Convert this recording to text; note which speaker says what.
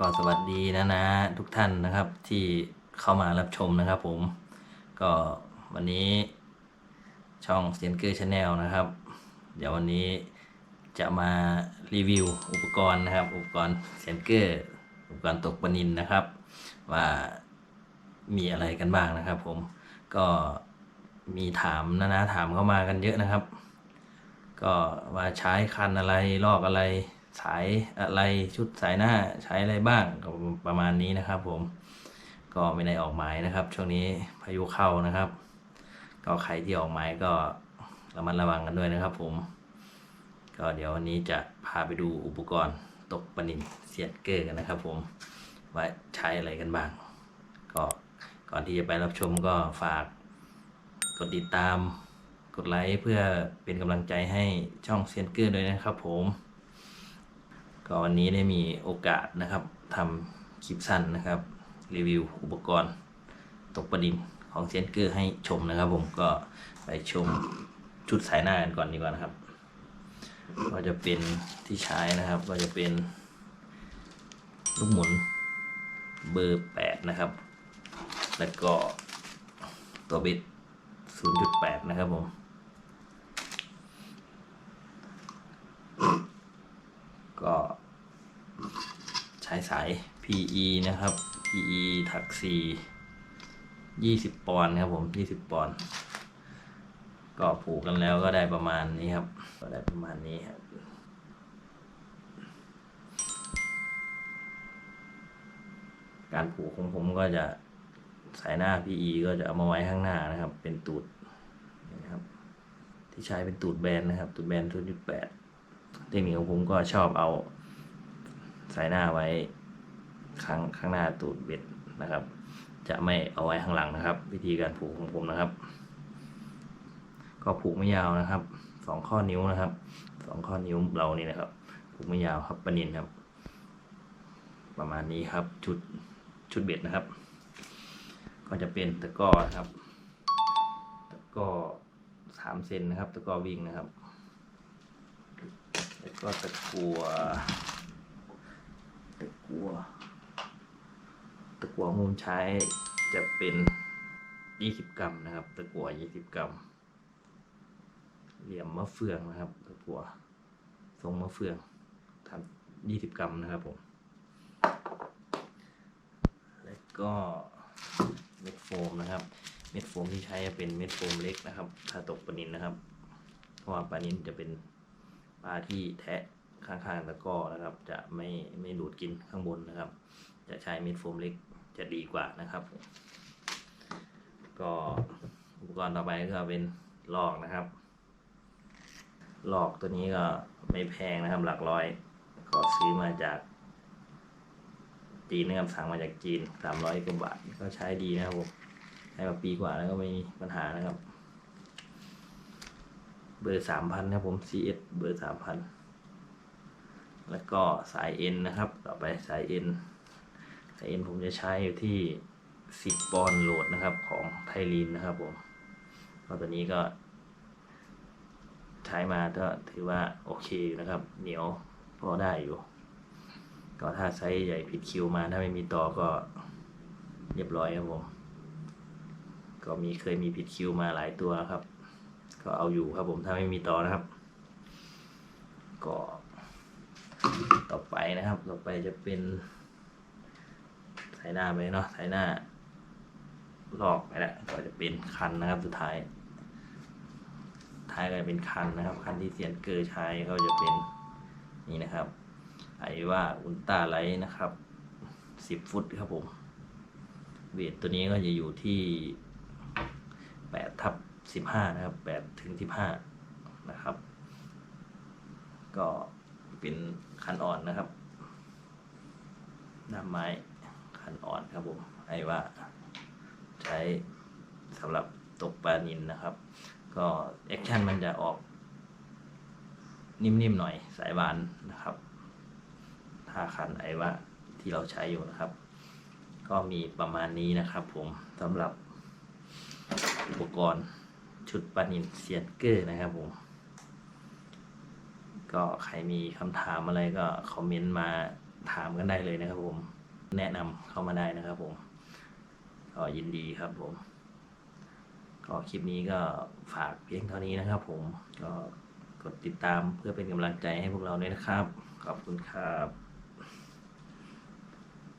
Speaker 1: ก็สวัสดีนะนะทุกท่านนะครับที่เข้ามารับชมนะครับผม ก็วันนี้ช่องเซียนเกอร์ชาแนลนะครับ เดี๋ยววันนี้จะมารีวิวอุปกรณ์นะครับ อุปกรณ์เซียนเกอร์อุปกรณ์ตกปลานินนะครับ ว่ามีอะไรกันบ้างนะครับผมก็มีถามนะนะถามเข้ามากันเยอะนะครับ ก็ว่าใช้คันอะไรลอกอะไร สายอะไรชุดสายหน้าใช้อะไรบ้างก็ประมาณนี้นะครับ ผม ก็ไม่ได้ออกหมายนะครับ ช่วงนี้พายุเข้านะครับ ก็ใครที่ออกหมายก็ระมัดระวังกันด้วยนะครับ ผม ก็เดี๋ยววันนี้จะพาไปดูอุปกรณ์ตกปนินเสียดเกอร์กันนะครับ ผมว่าใช้อะไรกันบ้าง ก็ก่อนที่จะไปรับชมก็ฝากกดติดตามกดไลค์เพื่อเป็นกำลังใจให้ช่องเซียนเกอร์ด้วยนะครับผม ก็วันนี้ได้มีโอกาสนะครับทำคลิปสั้นนะครับ รีวิวอุปกรณ์ตกประดินของเซนเกอร์ให้ชมนะครับ ผมก็ไปชมชุดสายหน้ากันก่อนดีกว่านะครับ ก็จะเป็นที่ใช้นะครับ ก็จะเป็นลูกหมุนเบอร์ 8 นะครับ แล้วก็ตัวบิด0.8 นะครับผม ก็ใช้สาย PE นะครับ PE ถัก4 20 ปอนด์ครับผม 20 ปอนด์ก็ผูกกันแล้วก็ได้ประมาณนี้ครับ ก็ได้ประมาณนี้ครับการผูกของผมก็จะสายหน้า PE ก็จะเอามาไว้ข้างหน้านะครับ เป็นตูดนะครับ ที่ใช้เป็นตูดแบนนะครับ ตูดแบน0.8 เทคนิคของผมก็ชอบเอาสายหน้าไว้ข้างข้างหน้าตูดเบ็ดนะครับ จะไม่เอาไว้ข้างหลังนะครับ วิธีการผูกของผมนะครับ ก็ผูกไม่ยาวนะครับสองข้อนิ้วนะครับสองข้อนิ้วเรานี่นะครับ ผูกไม่ยาวครับปะนินครับ ประมาณนี้ครับชุดชุดเบ็ดนะครับ ก็จะเป็นตะก้อนะครับ ตะก้อสามเซนนะครับ ตะก้อวิ่งนะครับ แล้วก็ตะกัวตะกัวตะกัวมุมใช้จะเป็น 20 กรัมนะครับ ตะกัว 20 กรัม เหลี่ยมมะเฟืองนะครับ ตะกัวทรงมะเฟืองทำ20 กรัมนะครับผม แล้วก็เม็ดโฟมนะครับ เม็ดโฟมที่ใช้จะเป็นเม็ดโฟมเล็กนะครับ ถ้าตกปลานินนะครับ เพราะว่าปลานินจะเป็น ปลาที่แทะข้างๆตะกร้อนะครับ จะไม่ไม่ดูดกินข้างบนนะครับ จะใช้เม็ดโฟมเล็กจะดีกว่านะครับ ก็อุปกรณ์ต่อไปก็เป็นลอกนะครับลอกตัวนี้ก็ไม่แพงนะครับ หลักร้อย ก็ซื้อมาจากจีนนะครับสั่งมาจากจีนสามร้อยกว่าบาทก็ใช้ดีนะครับผมใช้มาปีกว่าแล้วก็ไม่มีปัญหานะครับ เบอร์สามพันครับผม CS เบอร์สามพันแล้วก็สายเอ็นนะครับ ต่อไปสายเอ็นสายเอ็นผมจะใช้อยู่ที่สิบปอนด์โหลดนะครับของไทลีนนะครับผมก็ตัวนี้ก็ใช้มาก็ถือว่าโอเคอยู่นะครับ เหนียวพอได้อยู่ ก็ถ้าไซส์ใหญ่ผิดคิวมาถ้าไม่มีต่อก็เรียบร้อยครับผม ก็มีเคยมีผิดคิวมาหลายตัวครับ ก็เอาอยู่ครับผมถ้าไม่มีต่อนะครับ ก็ ต่อไปนะครับ ต่อไปจะเป็นสายหน้าไปเนาะสายหน้าลอกไปแล้วก็จะเป็นคันนะครับ สุดท้าย ท้ายก็จะเป็นคันนะครับ คันที่เสียนเกอร์ใช้ก็จะเป็นนี่นะครับไอว่าอุลตราไลท์นะครับสิบฟุตครับผม เวทตัวนี้ก็จะอยู่ที่แปดทับ สิบห้านะครับแปดถึงสิบห้านะครับ ก็เป็นคันอ่อนนะครับด้ามไม้คันอ่อนครับผมไอว่าใช้สำหรับตกปลานินนะครับ ก็แอคชั่นมันจะออกนิ่มๆหน่อยสายบานนะครับถ้าคันไอว่าที่เราใช้อยู่นะครับ ก็มีประมาณนี้นะครับผมสำหรับอุปกรณ์ ชุดปานินเซียนเกอร์นะครับผม ก็ใครมีคำถามอะไรก็คอมเมนต์มาถามกันได้เลยนะครับผม แนะนำเข้ามาได้นะครับผม ก็ยินดีครับผม ก็คลิปนี้ก็ฝากเพียงเท่านี้นะครับผม ก็กดติดตามเพื่อเป็นกำลังใจให้พวกเราด้วยนะครับ ขอบคุณครับ